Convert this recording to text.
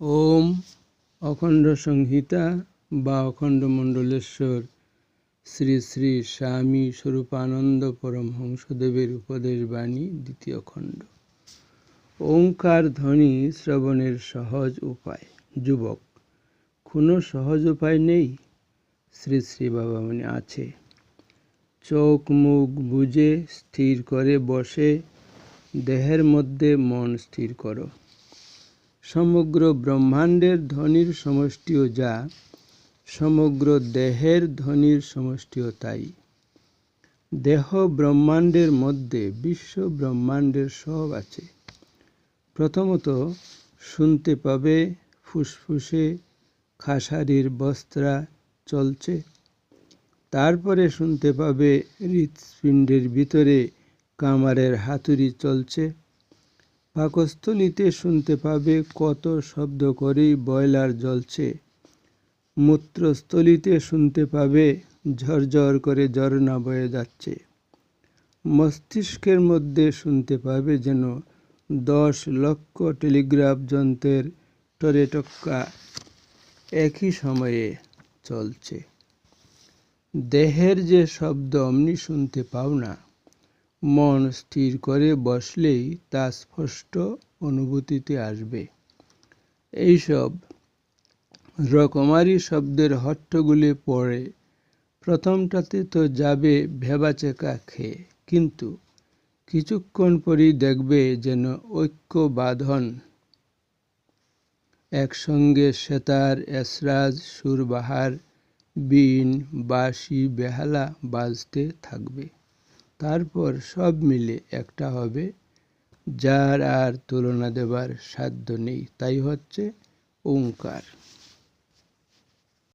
ওম অখণ্ড সংহিতা বা অখণ্ড মণ্ডলেশ্বর, শ্রী শ্রী স্বামী স্বরূপানন্দ পরমহংসদেবের উপদেশ বাণী, দ্বিতীয় খণ্ড। ওঙ্কার ধ্বনি শ্রবণের সহজ উপায়। যুবক, কোনো সহজ উপায় নেই? শ্রী শ্রী বাবা মানে আছে। চোখ মুখ বুঝে স্থির করে বসে, দেহের মধ্যে মন স্থির করো। সমগ্র ব্রহ্মাণ্ডের ধ্বনির সমষ্টিও যা, সমগ্র দেহের ধ্বনির সমষ্টিও তাই। দেহ ব্রহ্মাণ্ডের মধ্যে বিশ্ব ব্রহ্মাণ্ডের সব আছে। প্রথমত, শুনতে পাবে ফুসফুসে খাসারির বস্ত্রা চলছে। তারপরে শুনতে পাবে হৃৎপিণ্ডের ভিতরে কামারের হাতুড়ি চলছে। পাকস্থলিতে শুনতে পাবে কত শব্দ করেই বয়লার জ্বলছে। মূত্রস্থলিতে শুনতে পাবে ঝরঝর করে ঝর্ণা বয়ে যাচ্ছে। মস্তিষ্কের মধ্যে শুনতে পাবে যেন দশ লক্ষ টেলিগ্রাফ যন্ত্রের টরেটক্কা একই সময়ে চলছে। দেহের যে শব্দ অমনি শুনতে পাও না। মন স্থির করে বসলেই তা স্পষ্ট অনুভূতিতে আসবে। এইসব রকমারি শব্দের হট্টগুলি পড়ে প্রথমটাতে তো যাবে ভেবাচেকা খেয়ে, কিন্তু কিছুক্ষণ পরই দেখবে যেন ঐক্য বাঁধন একসঙ্গে সেতার, এসরাজ, সুরবাহার বিন বাঁশি, বেহালা বাজতে থাকবে। তারপর সব মিলে একটা হবে যার আর তুলনা দেবার সাধ্য নেই। তাই হচ্ছে ওঙ্কার।